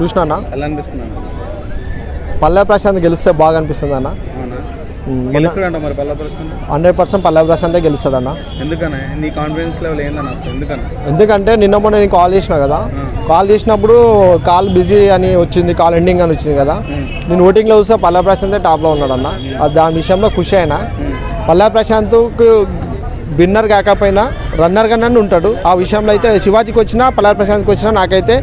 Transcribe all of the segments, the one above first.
చూసినా. ఎలా అనిపిస్తున్నాను పల్లె ప్రశాంత్ గెలిస్తే బాగా అనిపిస్తుంది అన్న. అవునా? గెలుస్తాడంట మరి పల్ల ప్రశ్న హండ్రెడ్ పర్సెంట్ పల్లె ప్రశాంతే గెలుస్తాడన్న. ఎందుకనే నీ కాన్ఫిడెన్స్ లెవెల్ ఏందన్న అసలు? ఎందుకన్నా? ఎందుకంటే నిన్న మొన్న నేను కాల్ చేసిన కదా. కాల్ చేసినప్పుడు కాల్ బిజీ అని వచ్చింది కాల్ ఎండింగ్ అని వచ్చింది కదా. నేను ఓటింగ్లో చూస్తే పల్లె ప్రశాంతే టాప్లో ఉన్నాడు అన్న అది దాని విషయంలో ఖుషి అయినా. పల్లె ప్రశాంత్కు విన్నర్ కాకపోయినా రన్నర్ కన్నా ఉంటాడు. ఆ విషయంలో అయితే శివాజీకి వచ్చినా పల్లె ప్రశాంత్కి వచ్చినా నాకైతే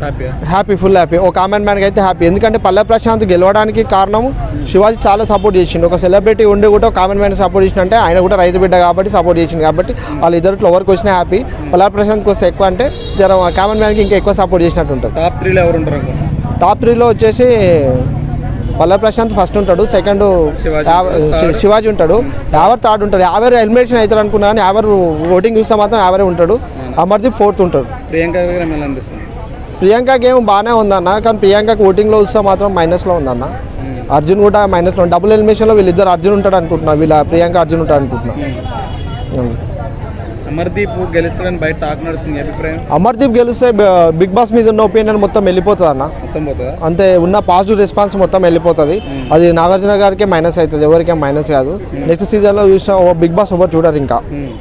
హ్యాపీ ఫుల్ హ్యాపీ ఒక కామన్ మ్యాన్కి అయితే హ్యాపీ ఎందుకంటే పల్లె ప్రశాంత్ గెలవడానికి కారణం శివాజీ చాలా సపోర్ట్ చేసిండు. ఒక సెలబ్రిటీ ఉండి కూడా కామన్ మ్యాన్ సపోర్ట్ చేసిన అంటే ఆయన కూడా రైతు బిడ్డ కాబట్టి సపోర్ట్ చేసిండు. కాబట్టి వాళ్ళు ఇద్దరిలో ఎవరికి వచ్చినా హ్యాపీ పల్లె ప్రశాంత్కి వస్తే ఎక్కువ అంటే జర కామన్ మ్యాన్కి ఇంకా ఎక్కువ సపోర్ట్ చేసినట్టు ఉంటుంది. టాప్ త్రీలో ఎవరు ఉంటారు టాప్ త్రీలో వచ్చేసి పల్లె ప్రశాంత్ ఫస్ట్ ఉంటాడు. సెకండ్ శివాజీ ఉంటాడు. యావర్ థర్డ్ ఉంటాడు. యావర్ ఎలిమినేషన్ అవుతాడు అనుకున్నా కానీ యావర్ ఓటింగ్ చూస్తే మాత్రం యావరే ఉంటాడు. అమర్దీప్ ఫోర్త్ ఉంటాడు. ప్రియాంక ప్రియాంక గేమ్ బాగానే ఉందన్న కానీ ప్రియాంకకి ఓటింగ్లో చూస్తే మాత్రం మైనస్లో ఉందన్న. అర్జున్ కూడా మైనస్లో డబుల్ ఎలిమినేషన్లో వీళ్ళిద్దరు అర్జున్ ఉంటాడు అనుకుంటున్నా వీళ్ళ ప్రియాంక అర్జున్ ఉంటాడు అనుకుంటున్నా. ఉం. అమర్దీప్ గెలుస్తాడని బయట టాక్ నడుస్తుంది. నీ అభిప్రాయం? అమర్దీప్ గెలిస్తే బిగ్ బాస్ మీద ఉన్న ఒపీనియన్ మొత్తం వెళ్ళిపోతుంది అన్న మొత్తం పోతుందా? అంతే ఉన్న పాజిటివ్ రెస్పాన్స్ మొత్తం వెళ్ళిపోతుంది. అది నాగార్జున గారికే మైనస్ అవుతుంది ఎవరికేం మైనస్ కాదు. నెక్స్ట్ సీజన్లో చూసిన బిగ్ బాస్ ఎవరు చూడరు ఇంకా. ఉమ్.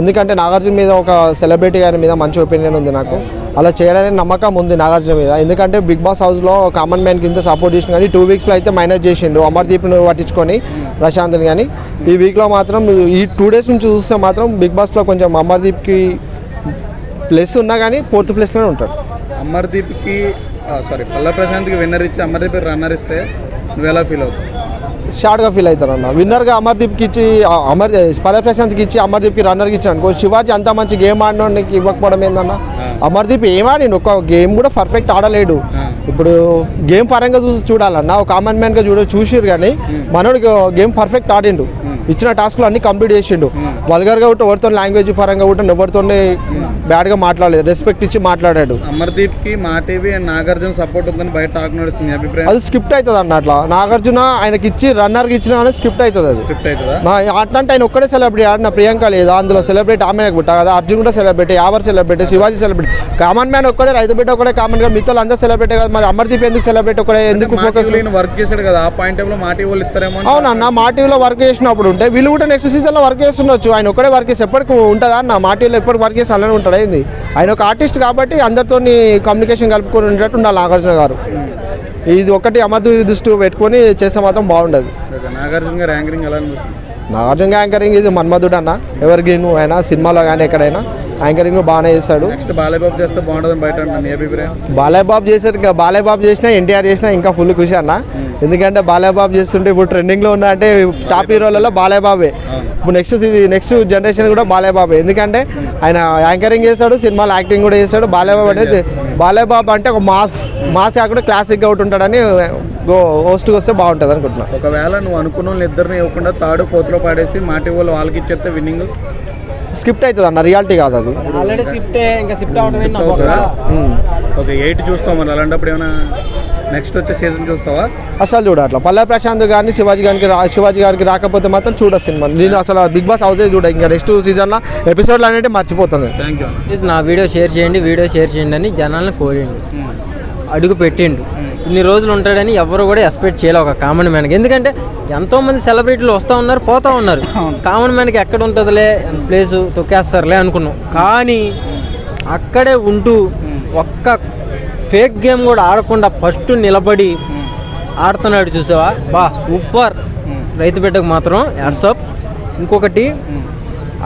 ఎందుకంటే నాగార్జున మీద ఒక సెలబ్రిటీ గారి మీద మంచి ఒపీనియన్ ఉంది నాకు. అలా చేయడానికి నమ్మకం ఉంది నాగార్జున మీద. ఎందుకంటే బిగ్ బాస్ హౌస్లో కామన్ మ్యాన్ కింద సపోర్ట్ చేసిన కానీ టూ వీక్స్లో అయితే మైనస్ చేసిండు. అమర్దీప్ను పట్టించుకొని ప్రశాంత్ని కానీ ఈ వీక్లో మాత్రం ఈ టూ డేస్ నుంచి చూస్తే మాత్రం బిగ్ బాస్లో కొంచెం అమర్దీప్కి ప్లస్ ఉన్నా కానీ ఫోర్త్ ప్లేస్లోనే ఉంటాడు. అమర్దీప్కి సారీ పల్ల ప్రశాంత్కి విన్నర్ ఇచ్చి అమర్దీప్ రన్నర్ ఇస్తే నువ్వు ఎలా ఫీల్ అవుతావు? షార్ట్గా ఫీల్ అవుతారు అన్న విన్నర్గా అమర్దీప్కి ఇచ్చి అమర్ పల్లె ప్రశాంత్కి ఇచ్చి అమర్దీప్కి రన్నర్కి ఇచ్చాను అనుకో శివాజీ అంత మంచి గేమ్ ఆడినోడికి ఇవ్వకపోవడం ఏందన్న? అమర్దీప్ ఏం ఆడిండు? ఒక గేమ్ కూడా పర్ఫెక్ట్ ఆడలేడు. ఇప్పుడు గేమ్ పరంగా చూసి చూడాలన్న ఒక కామన్ మ్యాన్గా చూడ చూసిరు కానీ మనోడికి గేమ్ పర్ఫెక్ట్ ఆడిండు. ఇచ్చిన టాస్క్లు అన్ని కంప్లీట్ చేసిండు. వల్గర్గా కూడా ఎవరితో లాంగ్వేజ్ పరంగా కూడా ఎవరితో బ్యాడ్గా మాట్లాడలేదు. రెస్పెక్ట్ ఇచ్చి మాట్లాడాడు. అమర్దీప్కి మా టీవీ అండ్ నాగార్జున సపోర్ట్ ఉందని బయట టాక్ నడుస్తుంది. అభిప్రాయం? అది స్కిప్ట్ అవుతుంది అన్న అట్లా. నాగార్జున ఆయనకి ఇచ్చి రన్నర్కి ఇచ్చిన అనేది స్కిప్ట్ అవుతుంది అది. స్క్రిప్ట్ అవుతుందా అట్లాంటి ఆయన ఒక్కడే సెలబ్రిటీ ఆడిన ప్రియాంక లేదా. అందులో సెలబ్రిటీ ఆమె బిడ్డ కదా. అర్జున్ కూడా celebrity Yawar celebrity Shivaji celebrity common man ఒక్కడే రైతు బిడ్డ ఒకడే కామన్గా మిగతా అందరూ సెలబ్రిటీ కదా. మరి అమర్దీప్ ఎందుకు సెలబ్రిటీ ఒకడే ఎందుకు ఫోకస్ వర్క్ చేశాడు కదా. ఆ పాయింట్లో మా టీవీ వాళ్ళు ఇస్తారేమో అవునన్న మా టీవీలో వర్క్ చేసినప్పుడు ఉంటే వీళ్ళు కూడా నెక్స్ట్ సీజన్లో వర్క్ చేస్తుండొచ్చు. ఆయన ఒక్కడే వర్క్ చేసి ఎప్పటికి ఉంటుందా అన్న? మా టీవీలో ఎప్పటికి వర్క్ చేసి అలానే ఉంటాడు ఏంది? ఆయన ఒక ఆర్టిస్ట్ కాబట్టి అందరితో కమ్యూనికేషన్ కలుపుకొని ఉండేటట్టు ఉండాలి నాగార్జున గారు. ఇది ఒకటి అమర్దీప్ దృష్టి పెట్టుకొని చేస్తే మాత్రం బాగుండదు. నాగార్జున గారు యాంకరింగ్ ఎలా నాగార్జున యాంకరింగ్ ఇది మన్మధుడు అన్న. ఎవరికి నువ్వు అయినా సినిమాలో కానీ ఎక్కడైనా యాంకరింగ్ బాగానే చేస్తాడు. నెక్స్ట్ బాలయ్యబాబు చేస్తే బాగుంటుందని బయట అభిప్రాయం? బాలయ్య బాబు చేశారు ఇంకా బాలయ్య బాబు చేసినా ఎన్టీఆర్ చేసినా ఇంకా ఫుల్ ఖుషి అన్న. ఎందుకంటే బాలయ్య బాబు చేస్తుంటే ఇప్పుడు ట్రెండింగ్లో ఉన్న అంటే టాప్ హీరోలలో బాలయ్య బాబే ఇప్పుడు నెక్స్ట్ నెక్స్ట్ జనరేషన్ కూడా బాలయ్య బాబే ఎందుకంటే ఆయన యాంకరింగ్ చేస్తాడు సినిమాలో యాక్టింగ్ కూడా చేస్తాడు బాలయ్య బాబు అనేది బాలయ్య బాబు అంటే ఒక మాస్ మాస్ కాకుండా క్లాసిక్గా ఒకటి ఉంటాడని హోస్ట్కి వస్తే బాగుంటుంది అనుకుంటున్నా. ఒకవేళ నువ్వు అనుకున్న వాళ్ళు ఇద్దరిని ఇవ్వకుండా థర్డ్ ఫోర్త్లో పాడేసి మా టీవీ వాళ్ళు వాళ్ళకి ఇచ్చేస్తే విన్నింగ్ స్క్రిప్ట్ అవుతుంది అన్న రియాలిటీ కాదు అది ఆల్రెడీ షిఫ్ట్ ఇంకా ఉమ్. ఓకే. ఎయిట్ చూస్తావు మరి. అలాంటప్పుడు ఏమైనా నెక్స్ట్ వచ్చే సీజన్ చూస్తావా? అసలు చూడ అట్లా. పల్లె ప్రశాంత్ గారిని శివాజీ గారికి రా శివాజీ గారికి రాకపోతే మాత్రం చూడ సినిమా. నేను అసలు బిగ్ బాస్ హౌసే చూడ. ఇంకా నెక్స్ట్ సీజన్లో ఎపిసోడ్లు అనేది మర్చిపోతాను థ్యాంక్ యూ ప్లీజ్ నా వీడియో షేర్ చేయండి వీడియో షేర్ చేయండి అని జనాలను కోరిండు అడుగు పెట్టిండు ఇన్ని రోజులు ఉంటాడని ఎవరు కూడా ఎక్స్పెక్ట్ చేయలే ఒక కామన్ మ్యాన్కి. ఎందుకంటే ఎంతో మంది సెలబ్రిటీలు వస్తూ ఉన్నారు పోతూ ఉన్నారు. కామన్ మ్యాన్కి ఎక్కడ ఉంటుందిలే ప్లేసు తొక్కేస్తారులే అనుకున్నాం. కానీ అక్కడే ఉంటూ ఒక్క ఫేక్ గేమ్ కూడా ఆడకుండా ఫస్ట్ నిలబడి ఆడుతున్నాడు చూసావా? బా సూపర్. రైతు బిడ్డకు మాత్రం యాడ్సప్ ఇంకొకటి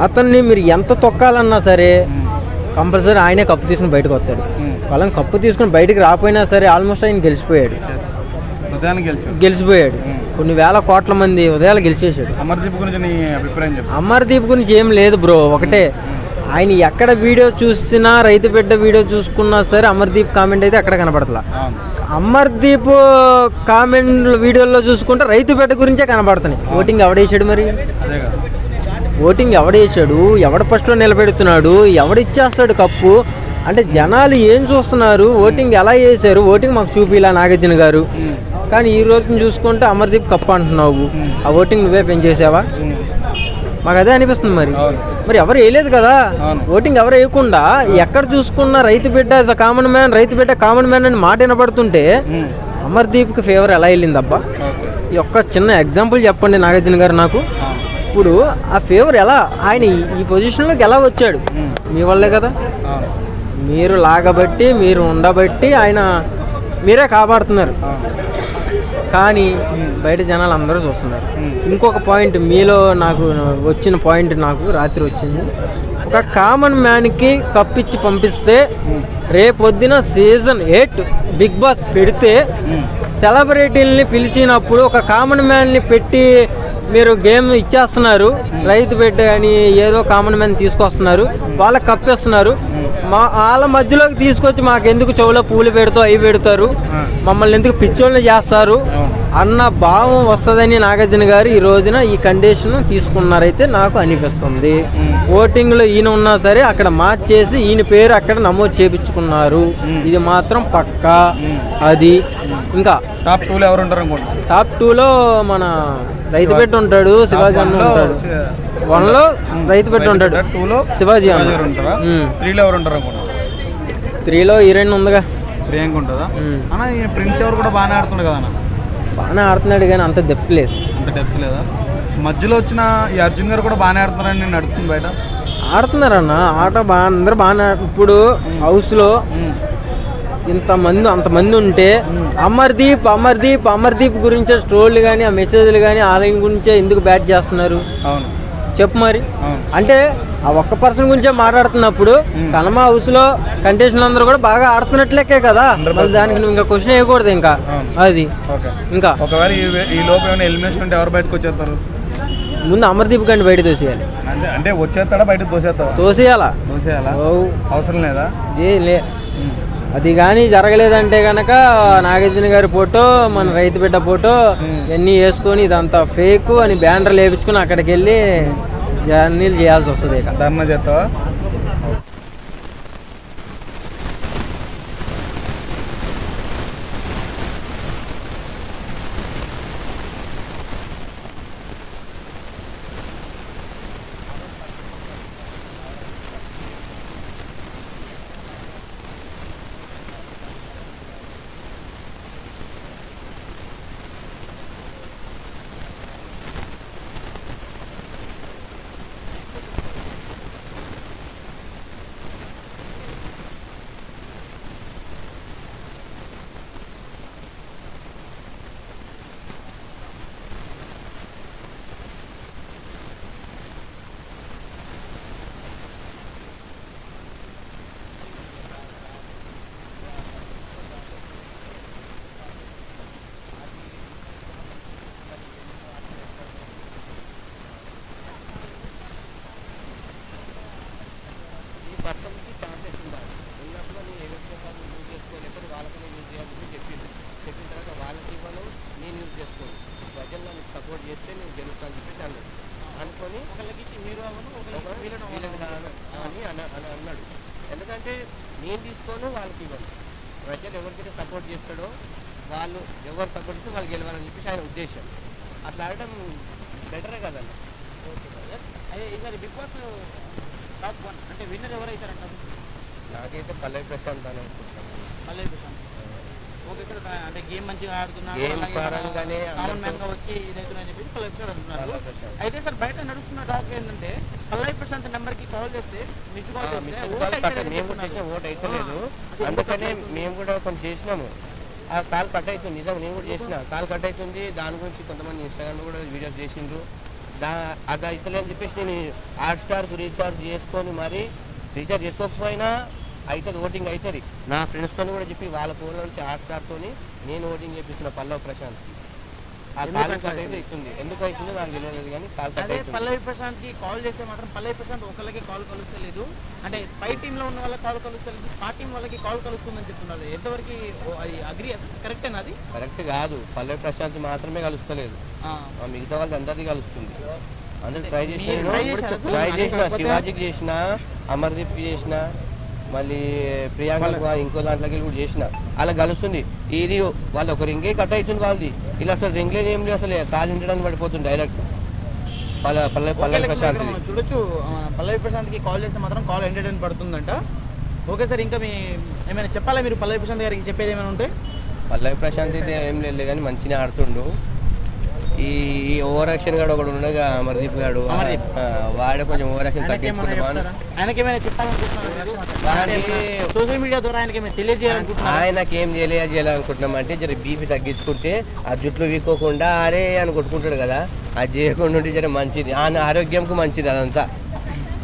అతన్ని మీరు ఎంత తొక్కాలన్నా సరే కంపల్సరీ ఆయనే కప్పు తీసుకుని బయటకు వస్తాడు. వాళ్ళని కప్పు తీసుకుని బయటకు రాకపోయినా సరే ఆల్మోస్ట్ ఆయన గెలిచిపోయాడు. గెలిచిపోయాడు. కొన్ని వేల కోట్ల మంది ఉదయాలు గెలిచేసాడు అమర్దీప్ గురించి అభిప్రాయం అమర్దీప్ గురించి ఏం లేదు బ్రో ఒకటే. ఆయన ఎక్కడ వీడియో చూసినా రైతు బిడ్డ వీడియో చూసుకున్నా సరే అమర్దీప్ కామెంట్ అయితే ఎక్కడ కనపడతలా అమర్దీప్ కామెంట్ వీడియోలో చూసుకుంటే రైతు బిడ్డ గురించే కనపడుతున్నాయి ఓటింగ్ ఎవడేసాడు మరి? ఓటింగ్ ఎవడేసాడు ఎవడ ఫస్ట్లో నిలబెడుతున్నాడు? ఎవడిచ్చేస్తాడు కప్పు? అంటే జనాలు ఏం చూస్తున్నారు? ఓటింగ్ ఎలా చేశారు ఓటింగ్ మాకు చూపిలా నాగార్జున గారు. కానీ ఈ రోజుని చూసుకుంటే అమర్దీప్ కప్పు అంటున్నావు. ఆ ఓటింగ్ నువ్వే పెంచేసావా? మాకు అదే అనిపిస్తుంది మరి. మరి ఎవరు వేయలేదు కదా. ఓటింగ్ ఎవరు వేయకుండా ఎక్కడ చూసుకున్నా రైతు బిడ్డ యాజ్ అ కామన్ మ్యాన్ రైతు బిడ్డ కామన్ మ్యాన్ అని మాట వినబడుతుంటే ఉమ్. అమర్దీప్కి ఫేవర్ ఎలా వెళ్ళింది అబ్బా ఓకే. ఈ ఒక్క చిన్న ఎగ్జాంపుల్ చెప్పండి నాగార్జున గారు నాకు. ఇప్పుడు ఆ ఫేవర్ ఎలా? ఆయన ఈ- పొజిషన్లోకి ఎలా వచ్చాడు? ఉమ్. మీ వల్లే కదా? మీరు లాగబట్టి మీరు ఉండబట్టి ఆయన మీరే కాపాడుతున్నారు. కానీ బయట జనాలు అందరూ చూస్తున్నారు. ఉమ్. ఇంకొక పాయింట్ మీలో నాకు వచ్చిన పాయింట్ నాకు రాత్రి వచ్చింది. ఒక కామన్ మ్యాన్కి కప్పిచ్చి పంపిస్తే రేపొద్దున సీజన్ ఎయిట్ బిగ్ బాస్ పెడితే. సెలబ్రిటీలని పిలిచినప్పుడు ఒక కామన్ మ్యాన్ని పెట్టి మీరు గేమ్ ఇచ్చేస్తున్నారు రైతు బిడ్డ అని ఏదో కామన్ మ్యాన్ తీసుకొస్తున్నారు వాళ్ళకి కప్పేస్తున్నారు. మా వాళ్ళ మధ్యలోకి తీసుకొచ్చి మాకు ఎందుకు చెవులో పూలు పెడతావు అవి పెడతారు? మమ్మల్ని ఎందుకు పిచ్చోళ్ళని చేస్తారు? అన్న భావం వస్తుందని నాగార్జున గారు ఈ రోజున ఈ కండిషన్ తీసుకున్నారైతే నాకు అనిపిస్తుంది. ఓటింగ్లో ఈయన ఉన్నా సరే అక్కడ మార్చేసి ఈయన పేరు అక్కడ నమోదు చేపించుకున్నారు. ఇది మాత్రం పక్కా. అది ఇంకా టాప్ టూలో ఎవరు ఉంటారు అనుకుంటున్నారు టాప్ టూలో మన రైతు పెట్టి ఉంటాడు శివాజీ అన్న ఉంటాడు. వన్లో రైతు పెట్టి ఉంటాడు. టూలో శివాజీ అన్న. ఉంటారా. త్రీలో ఎవరు ఉంటారు అనుకుంటున్నారు త్రీలో హీరోయిన్ ఉందిగా. ప్రియాంక ఉంటుందా. అన్న ఈ ప్రిన్స్ ఎవరు కూడా బాగానే ఆడుతుండే కదా అన్న. బాగానే ఆడుతున్నాడు కానీ అంత దెప్పు లేదు. అంత డెప్త్ లేదా? మధ్యలో వచ్చిన ఈ అర్జున్ గారు కూడా బాగానే ఆడుతున్నారని నేను అడుగుతుంది బయట. ఆడుతున్నారన్న ఆట బాగా అందరూ బాగానే ఇప్పుడు హౌస్లో ఇంతమంది అంతమంది ఉంటే అమర్దీప్ అమర్దీప్ అమర్దీప్ గురించే స్టోర్లు కానీ ఆ మెసేజ్లు కానీ ఆయన గురించే ఎందుకు బ్యాట్ చేస్తున్నారు? అవును. చెప్పు మరి. అంటే ఆ ఒక్క పర్సన్ గురించే మాట్లాడుతున్నప్పుడు కనమ హౌస్లో కంటెస్టెంట్ అందరూ కూడా బాగా ఆడుతున్నట్లే కదా? మరి దానికి నువ్వు ఇంకా క్వశ్చన్ వేయకూడదు ఇంకా. అది. ఇంకా. ఒకవేళ ఈ ఈ లోపు ఏమైనా ఎలిమినేషన్ ఉంటే ఎవరు బయటకు వచ్చేస్తారు? ముందు అమర్దీప్ గండి బయట తోసేయాలి. అంటే వచ్చేస్తాడా బయటకు తోసేస్తావా? తోసేయాలా? తోసేయాలా? అవసరం లేదా? ఏ లే. అది కానీ జరగలేదంటే కనుక నాగార్జున గారి ఫోటో మన రైతు బిడ్డ ఫోటో ఇవన్నీ వేసుకొని ఇదంతా ఫేక్ అని బ్యానర్లు వేపించుకొని అక్కడికి వెళ్ళి జర్నీలు చేయాల్సి వస్తుంది ఇక. ధర్నా చేస్తావా పర్సన్కి ఛాన్సెస్ ఉండాలి ఉన్నప్పుడు నేను ఏ వ్యక్తి యూజ్ చేసుకోలేకపోతే వాళ్ళకి నేను యూజ్ చేయాలని చెప్పింది చెప్పిన తర్వాత వాళ్ళకి ఇవ్వను నేను యూజ్ చేసుకోను ప్రజలు నన్ను సపోర్ట్ చేస్తే నేను గెలుస్తాను చెప్పేసి అన్నాడు అనుకొని ఒకళ్ళకి హీరో అవ్వను ఒకళ్ళకి అని అన్న అని అన్నాడు ఎందుకంటే నేను తీసుకోను వాళ్ళకి ఇవ్వను ప్రజలు ఎవరికైతే సపోర్ట్ చేస్తాడో వాళ్ళు ఎవరు సపోర్ట్ చేస్తే వాళ్ళు గెలవాలని చెప్పేసి ఆయన ఉద్దేశం. అట్లా ఆడటం బెటరే కదన్న అదే ఈసారి బిగ్ బాస్ టాప్ వన్ అంటే విన్నర్ ఎవరైతారంటారు? నాకైతే పల్లవి ప్రశాంత్ అని అనుకుంటున్నాను పల్లవి ప్రశాంత్. ఓకే సార్ అంటే గేమ్ మంచిగా ఆడుతున్నారు కామన్ మ్యాన్గా వచ్చి చెప్పి పల్లవి ప్రశాంత్. అయితే సార్ బయట నడుస్తున్న టాక్ ఏంటంటే పల్లవి ప్రశాంత్ నెంబర్కి కాల్ చేస్తే మిస్ కాల్ చేస్తే అయితే మేము కూడా చేసిన ఓట్ అయితే లేదు అది అందుకనే మేము కూడా కొంచెం చేసినాము. ఆ కాల్ కట్ అవుతుంది నిజం నేను కూడా చేసిన. కాల్ కట్ అవుతుంది దాని గురించి కొంతమంది ఇన్స్టాగ్రామ్ కూడా వీడియోస్ చేసిండ్రు. దా అది అవుతలేని చెప్పేసి నేను హాట్ స్టార్కి రీఛార్జ్ చేసుకొని మరి రీఛార్జ్ చేసుకోకపోయినా అవుతుంది ఓటింగ్ అవుతుంది నా ఫ్రెండ్స్తో కూడా చెప్పి వాళ్ళ ఫోన్లో నుంచి హాట్ స్టార్తోని నేను ఓటింగ్ చేపిస్తున్న పల్లవ్ ప్రశాంత్ అదే పల్లవి ప్రశాంత్కి కాల్ చేస్తే మాత్రం పల్లవి ప్రశాంత్ ఒకళ్ళకి కాల్ కలుస్తలేదు. అంటే స్పై టీమ్లో ఉన్న వాళ్ళకి కాల్ కలుస్తలేదు. స్పా టీం వాళ్ళకి కాల్ కలుస్తుందని చెప్తున్నారు. ఎంతవరకు అది అగ్రి కరెక్టేనా అది? కరెక్ట్ కాదు. పల్లవి ప్రశాంత్ మాత్రమే కలుస్తలేదు. మిగతా వాళ్ళకి అందరికీ కలుస్తుంది. అందరు ట్రై చేసిన? ట్రై చేసిన శివాజీకి చేసిన అమర్దీప్కి చేసిన మళ్ళీ ప్రియాంక ఇంకో దాంట్లోకి వెళ్ళి కూడా చేసిన. అలా కలుస్తుంది ఇది వాళ్ళు ఒక రింగే కట్ అవుతుంది వాళ్ళది. ఇలా అసలు రింగ్ లేదు ఏం లేదు అసలు. కాలు ఉండడానికి పడిపోతుంది డైరెక్ట్ పల్ల పల్లె పల్లె ఓకే, ప్రశాంత్ చూడొచ్చు. పల్లవి ప్రశాంత్కి కాల్ చేస్తే మాత్రం కాల్ ఎంటర్టైన్ పడుతుందంట. ఓకే సార్ ఇంకా మీ ఏమైనా చెప్పాలా మీరు పల్లవి ప్రశాంత్ గారికి? చెప్పేది ఏమైనా ఉంటే? పల్లవి ప్రశాంత్ అయితే ఏం లేదు కానీ మంచిగా ఆడుతుండు. ఓవర్ యాక్షన్ గాడు ఒకడు ఉండగా అమర్దీప్ గాడు వాడే కొంచెం ఓవర్ యాక్షన్ సోషల్ మీడియా ద్వారా ఆయనకి ఏం చేయలే చేయాలనుకుంటున్నాం అంటే జర బీపీ తగ్గించుకుంటే ఆ జుట్లు వీకోకుండా అరే అని కొట్టుకుంటాడు కదా. అది చేయకుండా ఉంటే జర మంచిది. ఆయన ఆరోగ్యంకు మంచిది అదంతా.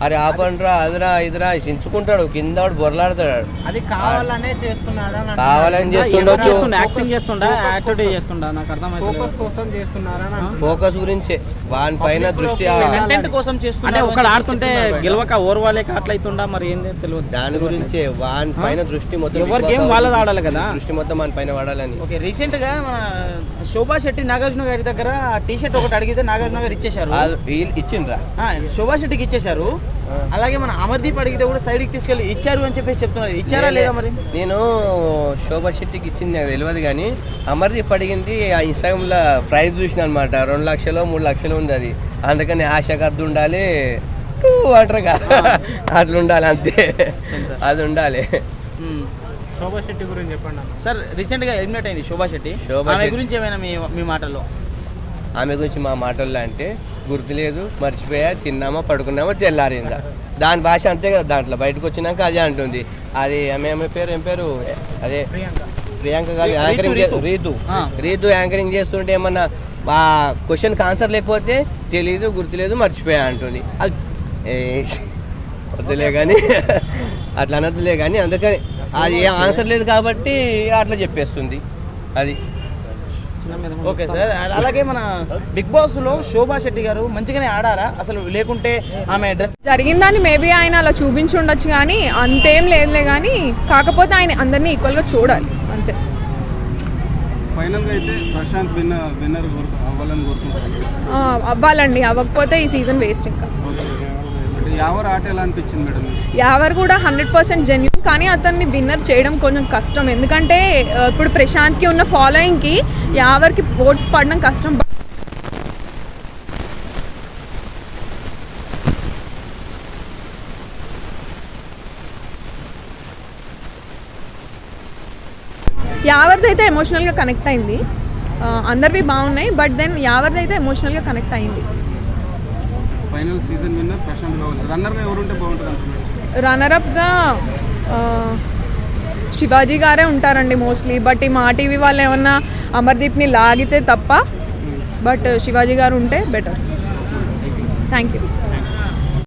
అరే ఆపండ్రా అదిరా ఇదిరా చించుకుంటాడు కింద వాడు బొరలాడతాడు అది కావాలనే చేస్తున్నాడా కావాలని చేస్తుండొచ్చు. యాక్టింగ్ చేస్తుండా? యాక్టివిటీ చేస్తుండా? నాకు అర్థమైతే కోసం చేస్తున్నారా ఫోకస్ గురించే. వాని పైన దృష్టి కంటెంట్ కోసం అంటే చేస్తున్నారు ఒకడు ఆడుతుంటే గెలవక ఓర్వాలేక అట్లా అవుతుండా మరి ఏంది? తెలియదు. దాని గురించే. వాని పైన దృష్టి మొత్తం ఎవరి game వాళ్ళది ఆడాలి కదా. దృష్టి మొత్తం మన పైన వాడాలని. ఓకే రీసెంట్గా మన శోభా శెట్టి నాగార్జున గారి దగ్గర టీ షర్ట్ ఒకటి అడిగితే నాగార్జున గారు ఇచ్చేశారు. ఇచ్చిండ్రా. శోభా శెట్టికి ఇచ్చేశారు. అలాగే మన అమర్దీప్ అడిగితే కూడా సైడ్కి తీసుకెళ్ళి ఇచ్చారు అని చెప్పేసి చెప్తున్నారు. ఇచ్చారా లేదా మరి? నేను శోభా శెట్టికి ఇచ్చింది నాకు తెలియదు కానీ అమర్దీప్ అడిగింది ఆ ఇన్స్టాగ్రామ్లో ప్రైజ్ చూసిన అనమాట రెండు లక్షలు మూడు లక్షలు ఉంది అది. అందుకని ఆశకు అద్దు ఉండాలి. ఊ అంటారుగా అట్లా ఉండాలి అంతే. అది ఉండాలి. శోభా శెట్టి గురించి చెప్పండి సార్ రీసెంట్గా ఎలిమినేట్ అయింది శోభా శెట్టి. శోభా ఆమె శెట్టి. గురించి ఏమైనా మీ మీ మాటల్లో? ఆమె గురించి మా మాటల్లో అంటే గుర్తులేదు మర్చిపోయా తిన్నామా పడుకున్నామా తెల్లారిందా. దాని భాష అంతే కదా దాంట్లో బయటకు వచ్చినాక అదే అంటుంది. అది ఆమె ఆమె పేరు ఏం పేరు? అదే ప్రియాంక. రీతు, యాంకరింగ్ రీతు. చే- రీతు. ఆ. రీతు యాంకరింగ్ చేస్తుంటే ఏమన్నా ఆ క్వశ్చన్కి ఆన్సర్ లేకపోతే తెలీదు గుర్తులేదు మర్చిపోయా అంటుంది. అది ఏ, వద్దులే కానీ అట్లా అనద్దులే కానీ అందుకని అది ఏ ఆన్సర్ లేదు కాబట్టి అట్లా చెప్పేస్తుంది. అది. Okay sir. అలాగే మన బిగ్ బాస్లో శోభా శెట్టి గారు మంచిగానే ఆడారా? అసలు లేకుంటే ఆమె డ్రెస్ జరిగిందని మేబీ ఆయన అలా చూపించి ఉండొచ్చు కానీ అంతేం లేదులే కానీ కాకపోతే ఆయన అందరినీ ఈక్వల్గా చూడాలి. అంతే. ఫైనల్గా అయితే ప్రశాంత్ విన్నర్ విన్నర్ అవ్వాలని కోరుకుంటాను ఆ, అవ్వాలండి. అవ్వకపోతే ఈ సీజన్ వేస్ట్ ఇంకా అంటే ఎవరు ఆట ఎలా అనిపించింది మేడం యావర్ కూడా హండ్రెడ్ పర్సెంట్ జెన్యున్ కానీ అతన్ని విన్నర్ చేయడం కొంచెం కష్టం. ఎందుకంటే ఇప్పుడు ప్రశాంత్కి ఉన్న ఫాలోయింగ్కి యావర్కి ఓట్స్ పడడం కష్టం. యావర్ది అయితే ఎమోషనల్గా కనెక్ట్ అయింది. అందరివి బాగున్నాయి బట్ దెన్ యావర్ది అయితే ఎమోషనల్గా కనెక్ట్ అయింది. ఫైనల్ సీజన్ విన్నర్ ప్రశాంత్ కావాలి రన్నర్గా ఎవరుంటే బాగుంటుంది అంటున్నారు రన్నరప్గా శివాజీ గారే ఉంటారండి మోస్ట్లీ. బట్ ఈ మా టీవీ వాళ్ళు ఏమన్నా అమర్దీప్ని లాగితే తప్ప బట్ శివాజీ గారు ఉంటే బెటర్. Thank you